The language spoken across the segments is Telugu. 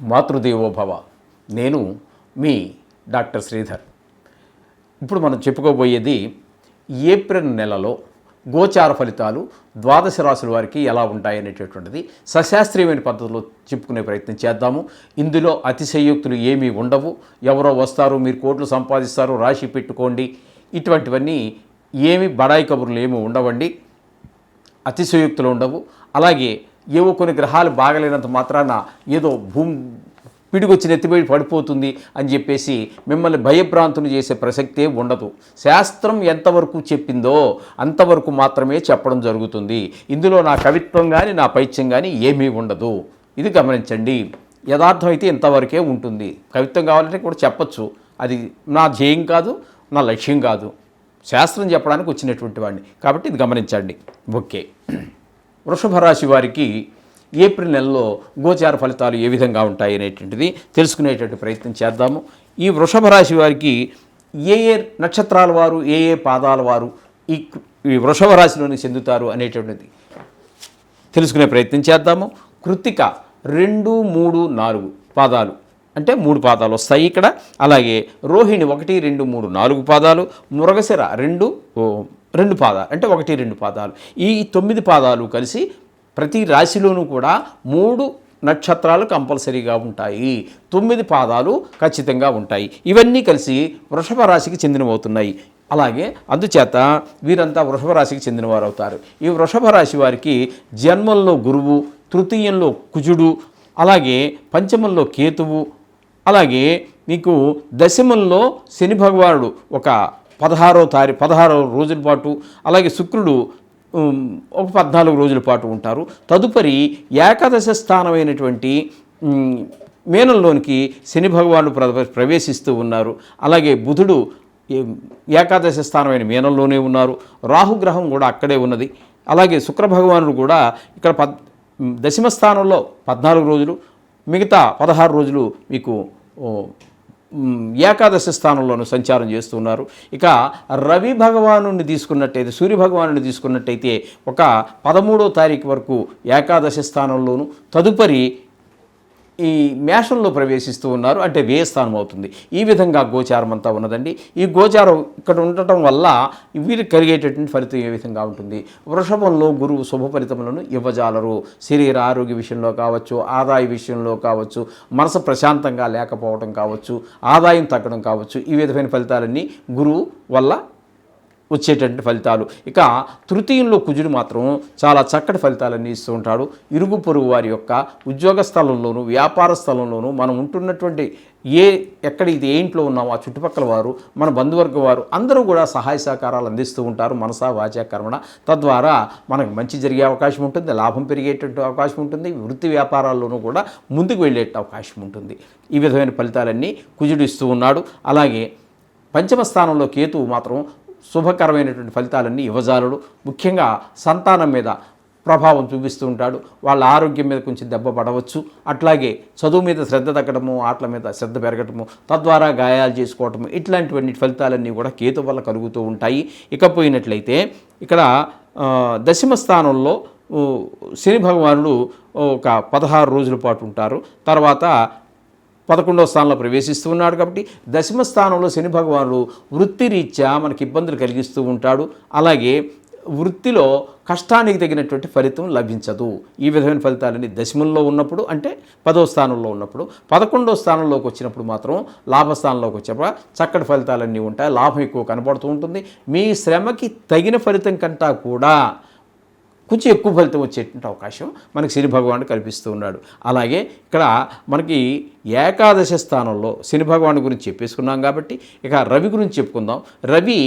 మాతృదేవోభవ. నేను మీ డాక్టర్ శ్రీధర్. ఇప్పుడు మనం చెప్పుకోబోయేది ఏప్రిల్ నెలలో గోచార ఫలితాలు ద్వాదశ రాశుల వారికి ఎలా ఉంటాయి అనేటటువంటిది సశాస్త్రీయమైన పద్ధతిలో చెప్పుకునే ప్రయత్నం చేద్దాము. ఇందులో అతిశయోక్తులు ఏమీ ఉండవు. ఎవరో వస్తారు మీరు కోట్లు సంపాదిస్తారు రాశి పెట్టుకోండి. ఇటువంటివన్నీ ఏమి బడాయి కబుర్లు ఏమి ఉండవండి. అతిశయోక్తులు ఉండవు. అలాగే ఏవో కొన్ని గ్రహాలు బాగలేనంత మాత్రాన ఏదో భూమి పిడిగొచ్చి నెత్తిపోయి పడిపోతుంది అని చెప్పేసి మిమ్మల్ని భయభ్రాంతులు చేసే ప్రసక్తే ఉండదు. శాస్త్రం ఎంతవరకు చెప్పిందో అంతవరకు మాత్రమే చెప్పడం జరుగుతుంది. ఇందులో నా కవిత్వం కానీ నా పైత్యం కానీ ఏమీ ఉండదు. ఇది గమనించండి. యథార్థం అయితే ఇంతవరకే ఉంటుంది. కవిత్వం కావాలంటే కూడా చెప్పచ్చు. అది నా ధ్యేయం కాదు నా లక్ష్యం కాదు. శాస్త్రం చెప్పడానికి వచ్చినటువంటి వాడిని. కాబట్టి ఇది గమనించండి. ఓకే. వృషభ రాశి వారికి ఏప్రిల్ నెలలో గోచార ఫలితాలు ఏ విధంగా ఉంటాయి అనేటువంటిది తెలుసుకునేటువంటి ప్రయత్నం చేద్దాము. ఈ వృషభ రాశి వారికి ఏ ఏ నక్షత్రాల వారు ఏ ఏ పాదాల వారు ఈ ఈ వృషభ రాశిలోని చెందుతారు అనేటువంటిది తెలుసుకునే ప్రయత్నం చేద్దాము. కృత్తిక రెండు మూడు నాలుగు పాదాలు. అంటే మూడు పాదాలు వస్తాయి ఇక్కడ. అలాగే రోహిణి ఒకటి రెండు మూడు నాలుగు పాదాలు. మురగశిర రెండు ఓ, రెండు పాదాలు అంటే ఒకటి రెండు పాదాలు. ఈ తొమ్మిది పాదాలు కలిసి ప్రతి రాశిలోనూ కూడా మూడు నక్షత్రాలు కంపల్సరీగా ఉంటాయి. తొమ్మిది పాదాలు ఖచ్చితంగా ఉంటాయి. ఇవన్నీ కలిసి వృషభ రాశికి చెందినవవుతున్నాయి అలాగే అందుచేత వీరంతా వృషభ రాశికి చెందినవారు అవుతారు ఈ వృషభ రాశి వారికి జన్మంలో గురువు తృతీయంలో కుజుడు అలాగే పంచమంలో కేతువు అలాగే మీకు దశమంలో శని భగవానుడు ఒక పదహారో తారీ పదహారో రోజుల పాటు అలాగే శుక్రుడు ఒక పద్నాలుగు రోజుల పాటు ఉంటారు. తదుపరి ఏకాదశ స్థానమైనటువంటి మేనంలోనికి శని భగవానుడు ప్ర- ప్రవేశిస్తూ ఉన్నారు. అలాగే బుధుడు ఏకాదశ స్థానమైన మీనంలోనే ఉన్నారు. రాహుగ్రహం కూడా అక్కడే ఉన్నది. అలాగే శుక్ర భగవానుడు కూడా ఇక్కడ పద్ దశమ స్థానంలో పద్నాలుగు రోజులు మిగతా పదహారు రోజులు మీకు ఏకాదశి స్థానంలోనూ సంచారం చేస్తున్నారు. ఇక రవి భగవాను తీసుకున్నట్టయితే సూర్య భగవాను తీసుకున్నట్టయితే ఒక పదమూడో తారీఖు వరకు ఏకాదశి స్థానంలోను తదుపరి ఈ మేషంలో ప్రవేశిస్తూ ఉన్నారు. అంటే వ్యయస్థానం అవుతుంది. ఈ విధంగా గోచారం అంతా ఉన్నదండి. ఈ గోచారం ఇక్కడ ఉండటం వల్ల వీరికి కలిగేటటువంటి ఫలితం ఏ విధంగా ఉంటుంది? వృషభంలో గురువు శుభ ఫలితములను ఇవ్వజాలరు. శరీర ఆరోగ్య విషయంలో కావచ్చు ఆదాయ విషయంలో కావచ్చు మనసు ప్రశాంతంగా లేకపోవడం కావచ్చు ఆదాయం తగ్గడం కావచ్చు ఈ విధమైన ఫలితాలన్నీ గురువు వల్ల వచ్చేటటువంటి ఫలితాలు. ఇక తృతీయంలో కుజుడు మాత్రం చాలా చక్కటి ఫలితాలన్నీ ఇస్తూ ఉంటాడు. ఇరుగు పొరుగు వారి యొక్క ఉద్యోగ స్థలంలోనూ వ్యాపార స్థలంలోనూ మనం ఉంటున్నటువంటి ఏ ఎక్కడ ఇది ఏ ఇంట్లో ఉన్నామో ఆ చుట్టుపక్కల వారు మన బంధువర్గ వారు అందరూ కూడా సహాయ సహకారాలు అందిస్తూ ఉంటారు. మనసా వాచా కర్మణ. తద్వారా మనకు మంచి జరిగే అవకాశం ఉంటుంది లాభం పెరిగేటట్టు అవకాశం ఉంటుంది వృత్తి వ్యాపారాల్లోనూ కూడా ముందుకు వెళ్ళే అవకాశం ఉంటుంది. ఈ విధమైన ఫలితాలన్నీ కుజుడు ఇస్తూ ఉన్నాడు. అలాగే పంచమ స్థానంలో కేతువు మాత్రం శుభకరమైనటువంటి ఫలితాలన్నీ ఇవ్వజాలడు. ముఖ్యంగా సంతానం మీద ప్రభావం చూపిస్తూ ఉంటాడు. వాళ్ళ ఆరోగ్యం మీద కొంచెం దెబ్బ పడవచ్చు. అట్లాగే చదువు మీద శ్రద్ధ తగ్గడము ఆటల మీద శ్రద్ధ పెరగటము తద్వారా గాయాలు చేసుకోవటము ఇట్లాంటివన్నీ ఫలితాలన్నీ కూడా కేతు వల్ల కలుగుతూ ఉంటాయి. ఇకపోయినట్లయితే ఇక్కడ దశమ స్థానంలో శని భగవానుడు ఒక పదహారు రోజుల పాటు ఉంటారు. తర్వాత పదకొండవ స్థానంలో ప్రవేశిస్తూ ఉన్నాడు కాబట్టి దశమ స్థానంలో శని భగవానుడు వృత్తిరీత్యా మనకి ఇబ్బందులు కలిగిస్తూ ఉంటాడు. అలాగే వృత్తిలో కష్టానికి తగినటువంటి ఫలితం లభించదు. ఈ విధమైన ఫలితాలన్నీ దశమంలో ఉన్నప్పుడు అంటే పదో స్థానంలో ఉన్నప్పుడు పదకొండో స్థానంలోకి వచ్చినప్పుడు మాత్రం లాభస్థానంలోకి వచ్చినప్పుడు చక్కటి ఫలితాలన్నీ ఉంటాయి. లాభం ఎక్కువ కనబడుతూ ఉంటుంది. మీ శ్రమకి తగిన ఫలితం కంటా కూడా కొంచెం ఎక్కువ ఫలితం వచ్చేటువంటి అవకాశం మనకి శని భగవానుడు కల్పిస్తూ ఉన్నాడు. అలాగే ఇక్కడ మనకి ఏకాదశ స్థానంలో శని భగవాను గురించి చెప్పేసుకున్నాం కాబట్టి ఇక రవి గురించి చెప్పుకుందాం. రవి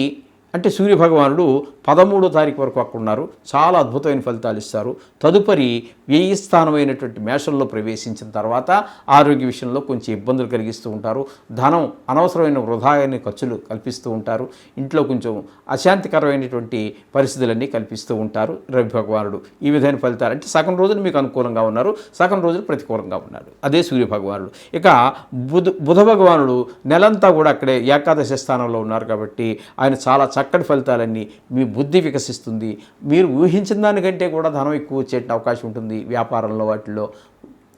అంటే సూర్య భగవానుడు పదమూడో తారీఖు వరకు అక్కడ ఉన్నారు. చాలా అద్భుతమైన ఫలితాలు ఇస్తారు. తదుపరి వ్యయ స్థానమైనటువంటి మేషంలో ప్రవేశించిన తర్వాత ఆరోగ్య విషయంలో కొంచెం ఇబ్బందులు కలిగిస్తూ ఉంటారు. ధనం అనవసరమైన వృధాయని ఖర్చులు కల్పిస్తూ ఉంటారు. ఇంట్లో కొంచెం అశాంతికరమైనటువంటి పరిస్థితులన్నీ కల్పిస్తూ ఉంటారు రవి భగవానుడు ఈ విధమైన ఫలితాలు అంటే సగం రోజులు మీకు అనుకూలంగా ఉన్నారు. సగం రోజులు ప్రతికూలంగా ఉన్నాడు అదే సూర్య భగవానుడు ఇక బుధ బుధ భగవానుడు నెలంతా కూడా అక్కడే ఏకాదశి స్థానంలో ఉన్నారు కాబట్టి ఆయన చాలా చక్కటి ఫలితాలన్నీ మీ బుద్ధి వికసిస్తుంది. మీరు ఊహించిన దానికంటే కూడా ధనం ఎక్కువ వచ్చే అవకాశం ఉంటుంది వ్యాపారంలో వాటిల్లో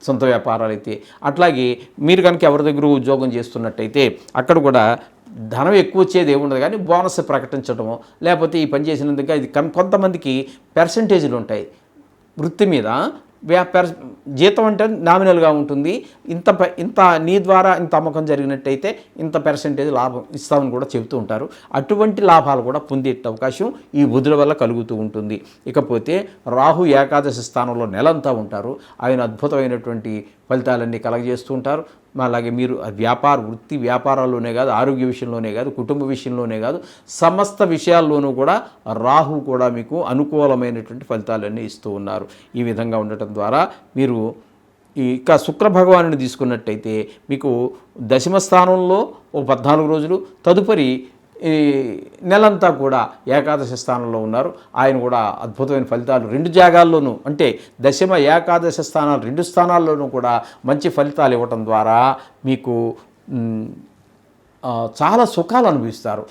సొంత వ్యాపారాలు అయితే. అట్లాగే మీరు కనుక ఎవరి దగ్గర ఉద్యోగం చేస్తున్నట్టయితే అక్కడ కూడా ధనం ఎక్కువ వచ్చేది ఏముండదు కానీ బోనస్ ప్రకటించడము లేకపోతే ఈ పని చేసినందుకు ఇది కొంతమందికి పర్సంటేజీలు ఉంటాయి. వృత్తి మీద జీతం అంటే నామినల్గా ఉంటుంది. ఇంత ప- ఇంత నీ ద్వారా ఇంత అమ్మకం జరిగినట్టయితే ఇంత పర్సెంటేజ్ లాభం ఇస్తామని కూడా చెబుతూ ఉంటారు. అటువంటి లాభాలు కూడా పొందే అవకాశం ఈ బుధుల వల్ల కలుగుతూ ఉంటుంది. ఇకపోతే రాహు ఏకాదశి స్థానంలో నెలంతా ఉంటారు. ఆయన అద్భుతమైనటువంటి ఫలితాలన్నీ కలగజేస్తూ ఉంటారు. అలాగే మీరు వ్యాపార వృత్తి వ్యాపారాల్లోనే కాదు ఆరోగ్య విషయంలోనే కాదు కుటుంబ విషయంలోనే కాదు సమస్త విషయాల్లోనూ కూడా రాహు కూడా మీకు అనుకూలమైనటువంటి ఫలితాలన్నీ ఇస్తూ ఉన్నారు. ఈ విధంగా ఉండటం ద్వారా మీరు ఈ ఇక శుక్ర భగవానుని తీసుకున్నట్టయితే మీకు దశమ స్థానంలో ఓ పద్నాలుగు రోజులు తదుపరి ఈ నెలంతా కూడా ఏకాదశి స్థానంలో ఉన్నారు. ఆయన కూడా అద్భుతమైన ఫలితాలు రెండు జాగాల్లోనూ అంటే దశమ ఏకాదశి స్థానాలు రెండు స్థానాల్లోనూ కూడా మంచి ఫలితాలు ఇవ్వటం ద్వారా మీకు చాలా సుఖాలు అనుభవిస్తారు.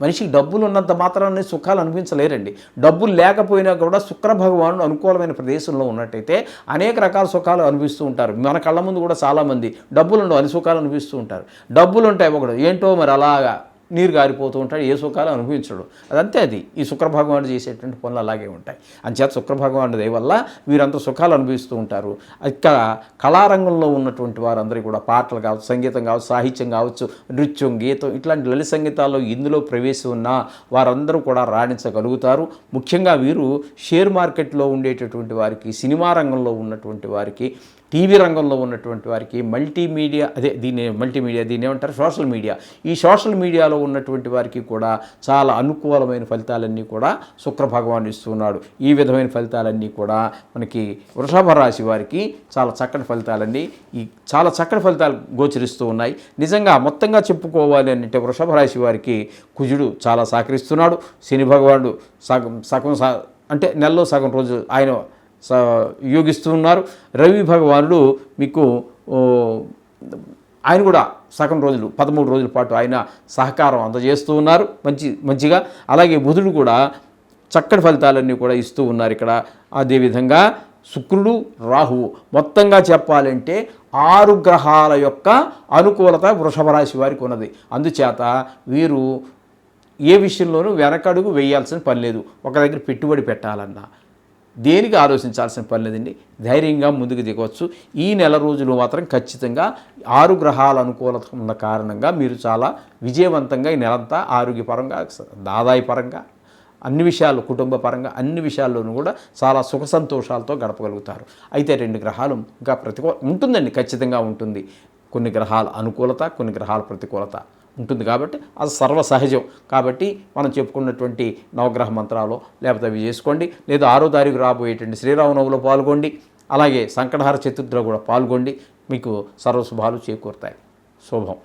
మనిషికి డబ్బులు ఉన్నంత మాత్రాన్ని సుఖాలు అనిపించలేరండి డబ్బులు లేకపోయినా కూడా శుక్ర భగవానుడు అనుకూలమైన ప్రదేశంలో ఉన్నట్టయితే అనేక రకాల సుఖాలు అనిపిస్తూ ఉంటారు. మన కళ్ళ ముందు కూడా చాలామంది డబ్బులు ఉండవు అని సుఖాలు అనిపిస్తూ ఉంటారు. డబ్బులు ఉంటాయి ఒకడు ఏంటో మరి అలాగా నీరు గారిపోతూ ఉంటాడు ఏ సుఖాలు అనుభవించడు. అదంతే అది. ఈ శుక్రభగవానుడు చేసేటువంటి పనులు అలాగే ఉంటాయి. అంచేత శుక్ర దయవల్ల వల్ల వీరంతా సుఖాలు అనుభవిస్తూ ఉంటారు. ఇక్కడ కళారంగంలో ఉన్నటువంటి వారందరికీ కూడా పాటలు కావచ్చు సంగీతం కావచ్చు సాహిత్యం కావచ్చు నృత్యం గీతం ఇట్లాంటి లలిత సంగీతాల్లో ఇందులో ప్రవేశం ఉన్న వారందరూ కూడా రాణించగలుగుతారు. ముఖ్యంగా వీరు షేర్ మార్కెట్లో ఉండేటటువంటి వారికి సినిమా రంగంలో ఉన్నటువంటి వారికి టీవీ రంగంలో ఉన్నటువంటి వారికి మల్టీమీడియా అదే దీని మల్టీమీడియా దీని ఏమంటారు? Social media. ఈ సోషల్ మీడియాలో ఉన్నటువంటి వారికి కూడా చాలా అనుకూలమైన ఫలితాలన్నీ కూడా శుక్ర భగవాన్ ఇస్తున్నాడు. ఈ విధమైన ఫలితాలన్నీ కూడా మనకి వృషభ రాశి వారికి చాలా చక్కటి ఫలితాలన్నీ ఈ చాలా చక్కటి ఫలితాలు గోచరిస్తూ ఉన్నాయి. నిజంగా మొత్తంగా చెప్పుకోవాలి అంటే వృషభ రాశి వారికి కుజుడు చాలా సహకరిస్తున్నాడు. శని భగవానుడు సగం సగం అంటే నెలలో సగం రోజు ఆయన స యోగిస్తూ ఉన్నారు. రవి భగవానుడు మీకు ఆయన కూడా సగం రోజులు పదమూడు రోజుల పాటు ఆయన సహకారం అందజేస్తూ ఉన్నారు. మంచి మంచిగా. అలాగే బుధుడు కూడా చక్కటి ఫలితాలన్నీ కూడా ఇస్తూ ఉన్నారు ఇక్కడ. అదేవిధంగా శుక్రుడు రాహువు. మొత్తంగా చెప్పాలంటే ఆరు గ్రహాల యొక్క అనుకూలత వృషభ రాశి వారికి ఉన్నది. అందుచేత వీరు ఏ విషయంలోనూ వెనకడుగు వేయాల్సిన పని లేదు. ఒక దగ్గర పెట్టుబడి పెట్టాలన్నా దేనికి ఆలోచించాల్సిన పని లేదండి. ధైర్యంగా ముందుకు దిగవచ్చు. ఈ నెల రోజులు మాత్రం ఖచ్చితంగా ఆరు గ్రహాల అనుకూలత ఉన్న కారణంగా మీరు చాలా విజయవంతంగా ఈ నెలంతా ఆరోగ్యపరంగా ఆదాయపరంగా అన్ని విషయాలు కుటుంబ పరంగా అన్ని విషయాల్లోనూ కూడా చాలా సుఖ సంతోషాలతో గడపగలుగుతారు. అయితే రెండు గ్రహాలు ఇంకా ప్రతికూల ఉంటుందండి ఖచ్చితంగా ఉంటుంది. కొన్ని గ్రహాల అనుకూలత కొన్ని గ్రహాల ప్రతికూలత ఉంటుంది కాబట్టి అది సర్వ సహజం కాబట్టి మనం చెప్పుకున్నటువంటి నవగ్రహ మంత్రాలు లేకపోతే అవి చేసుకోండి. లేదా ఆరో తారీఖు రాబోయేటువంటి శ్రీరామనవమిలో పాల్గొండి. అలాగే సంకటహార చతుర్థిలో కూడా పాల్గొండి. మీకు సర్వశుభాలు చేకూరుతాయి. శుభం.